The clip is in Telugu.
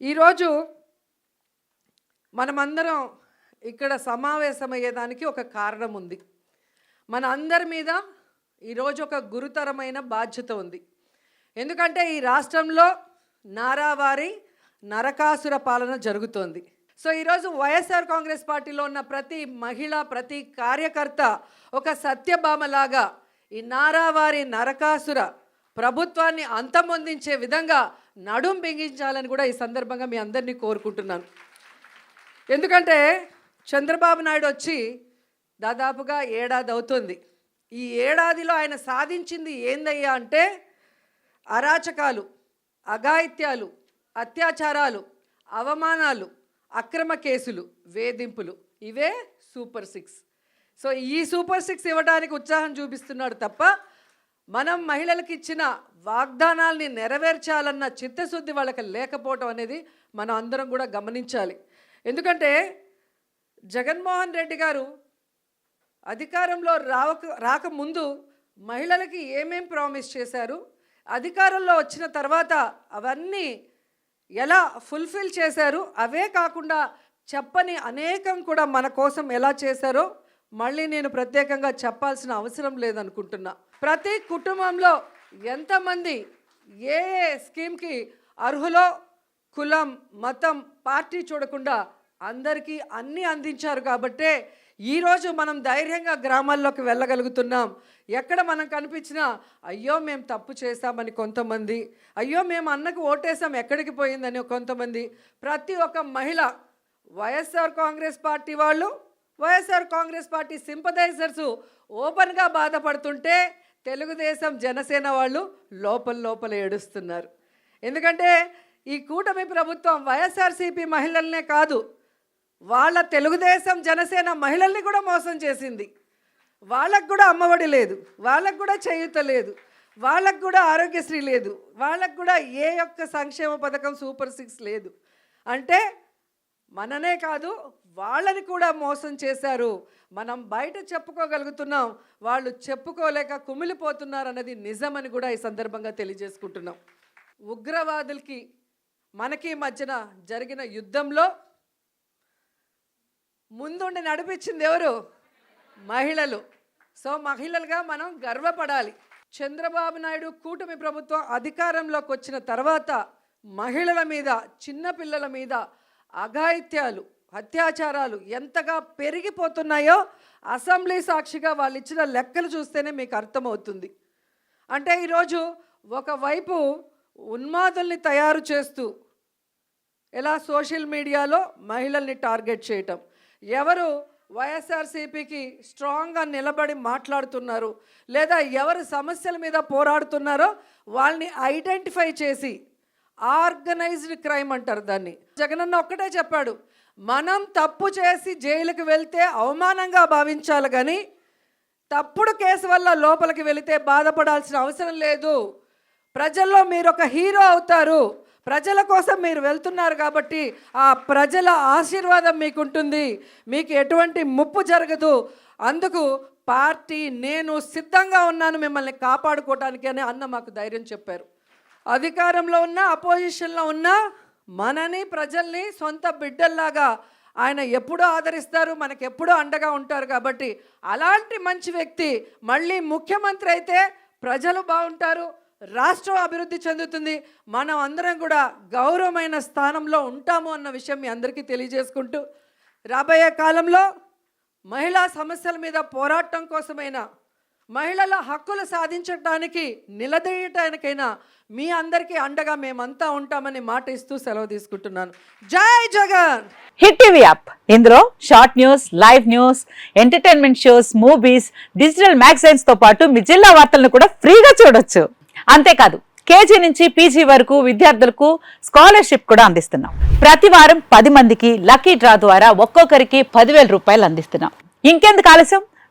ఈరోజు మనమందరం ఇక్కడ సమావేశమయ్యేదానికి ఒక కారణం ఉంది. మన అందరి మీద ఈరోజు ఒక గురుతరమైన బాధ్యత ఉంది. ఎందుకంటే ఈ రాష్ట్రంలో నారావారి నరకాసుర పాలన జరుగుతోంది. సో ఈరోజు వైఎస్ఆర్ కాంగ్రెస్ పార్టీలో ఉన్న ప్రతి మహిళ ప్రతి కార్యకర్త ఒక సత్యభామలాగా ఈ నారావారి నరకాసుర ప్రభుత్వాన్ని అంతమొందించే విధంగా నడుం బిగించాలని కూడా ఈ సందర్భంగా మీ అందరినీ కోరుకుంటున్నాను. ఎందుకంటే చంద్రబాబు నాయుడు వచ్చి దాదాపుగా ఏడాది అవుతుంది. ఈ ఏడాదిలో ఆయన సాధించింది ఏందయ్యా అంటే అరాచకాలు అఘాయిత్యాలు అత్యాచారాలు అవమానాలు అక్రమ కేసులు వేధింపులు. ఇవే సూపర్ సిక్స్. సో ఈ సూపర్ సిక్స్ ఇవ్వడానికి ఉత్సాహం చూపిస్తున్నాడు తప్ప మనం మహిళలకు ఇచ్చిన వాగ్దానాల్ని నెరవేర్చాలన్న చిత్తశుద్ధి వాళ్ళకి లేకపోవటం అనేది మనం అందరం కూడా గమనించాలి. ఎందుకంటే జగన్మోహన్ రెడ్డి గారు అధికారంలో రావక రాకముందు మహిళలకి ఏమేం ప్రామిస్ చేశారు అధికారంలో వచ్చిన తర్వాత అవన్నీ ఎలా ఫుల్ఫిల్ చేశారు అవే కాకుండా చెప్పని అనేకం కూడా మన కోసం ఎలా చేశారో మళ్ళీ నేను ప్రత్యేకంగా చెప్పాల్సిన అవసరం లేదనుకుంటున్నా. ప్రతి కుటుంబంలో ఎంతమంది ఏ ఏ స్కీమ్కి అర్హులో కులం మతం పార్టీ చూడకుండా అందరికీ అన్నీ అందించారు కాబట్టే ఈరోజు మనం ధైర్యంగా గ్రామాల్లోకి వెళ్ళగలుగుతున్నాం. ఎక్కడ మనం కనిపించినా అయ్యో మేము తప్పు చేశామని కొంతమంది అయ్యో మేము అన్నకు ఓటేసాం ఎక్కడికి పోయిందని కొంతమంది. ప్రతి ఒక్క మహిళ వైఎస్ఆర్ కాంగ్రెస్ పార్టీ వాళ్ళు వైఎస్ఆర్ కాంగ్రెస్ పార్టీ సింపథైజర్సు ఓపెన్గా బాధపడుతుంటే తెలుగుదేశం జనసేన వాళ్ళు లోపల లోపల ఏడుస్తున్నారు. ఎందుకంటే ఈ కూటమి ప్రభుత్వం వైఎస్ఆర్సీపీ మహిళలనే కాదు వాళ్ళ తెలుగుదేశం జనసేన మహిళల్ని కూడా మోసం చేసింది. వాళ్ళకు కూడా అమ్మఒడి లేదు వాళ్ళకు కూడా చేయూత లేదు వాళ్ళకు కూడా ఆరోగ్యశ్రీ లేదు వాళ్ళకు కూడా ఏ యొక్క సంక్షేమ పథకం సూపర్ సిక్స్ లేదు. అంటే మననే కాదు వాళ్ళని కూడా మోసం చేశారు. మనం బయట చెప్పుకోగలుగుతున్నాం వాళ్ళు చెప్పుకోలేక కుమిలిపోతున్నారు అన్నది నిజమని కూడా ఈ సందర్భంగా తెలియజేసుకుంటున్నాం. ఉగ్రవాదులకి మనకి మధ్యన జరిగిన యుద్ధంలో ముందుండి నడిపించింది ఎవరు? మహిళలు. సో మహిళలుగా మనం గర్వపడాలి. చంద్రబాబు నాయుడు కూటమి ప్రభుత్వం అధికారంలోకి వచ్చిన తర్వాత మహిళల మీద చిన్నపిల్లల మీద అఘాయిత్యాలు అత్యాచారాలు ఎంతగా పెరిగిపోతున్నాయో అసెంబ్లీ సాక్షిగా వాళ్ళు ఇచ్చిన లెక్కలు చూస్తేనే మీకు అర్థమవుతుంది. అంటే ఈరోజు ఒకవైపు ఉన్మాదుల్ని తయారు చేస్తూ ఎలా సోషల్ మీడియాలో మహిళల్ని టార్గెట్ చేయటం ఎవరు వైఎస్ఆర్సీపీకి స్ట్రాంగ్గా నిలబడి మాట్లాడుతున్నారు లేదా ఎవరు సమస్యల మీద పోరాడుతున్నారో వాళ్ళని ఐడెంటిఫై చేసి ఆర్గనైజ్డ్ క్రైమ్ అంటారు దాన్ని. జగనన్న ఒక్కటే చెప్పాడు మనం తప్పు చేసి జైలుకి వెళ్తే అవమానంగా భావించాలి కానీ తప్పుడు కేసు వల్ల లోపలికి వెళితే బాధపడాల్సిన అవసరం లేదు. ప్రజల్లో మీరు ఒక హీరో అవుతారు. ప్రజల కోసం మీరు వెళ్తున్నారు కాబట్టి ఆ ప్రజల ఆశీర్వాదం మీకు ఉంటుంది మీకు ఎటువంటి ముప్పు జరగదు. అందుకు పార్టీ నేను సిద్ధంగా ఉన్నాను మిమ్మల్ని కాపాడుకోవటానికి అని అన్న మాకు ధైర్యం చెప్పారు. అధికారంలో ఉన్న అపోజిషన్లో ఉన్న మనని ప్రజల్ని సొంత బిడ్డల్లాగా ఆయన ఎప్పుడూ ఆదరిస్తారు మనకు ఎప్పుడూ అండగా ఉంటారు కాబట్టి అలాంటి మంచి వ్యక్తి మళ్ళీ ముఖ్యమంత్రి అయితే ప్రజలు బాగుంటారు రాష్ట్రం అభివృద్ధి చెందుతుంది మనం అందరం కూడా గౌరవమైన స్థానంలో ఉంటాము అన్న విషయం మీ అందరికీ తెలియజేసుకుంటూ రాబోయే కాలంలో మహిళా సమస్యల మీద పోరాటం కోసమైనా మహిళల హక్కులు సాధించడానికి నిలదీయటానికైనా మీ అందరికీ అండగా మేమంతా ఉంటామని మాట ఇస్తూ సెలవు తీసుకుంటున్నాను. జై జగన్! Hit TV app. ఇందులో short news live news entertainment shows movies digital మ్యాగజైన్స్తో పాటు మీ జిల్లా వార్తలను కూడా ఫ్రీగా చూడొచ్చు. అంతేకాదు కేజీ నుంచి పీజీ వరకు విద్యార్థులకు స్కాలర్షిప్ కూడా అందిస్తున్నాం. ప్రతి వారం పది మందికి లక్కీ డ్రా ద్వారా ఒక్కొక్కరికి పదివేల రూపాయలు అందిస్తున్నాం. ఇంకెందుకు ఆలస్యం?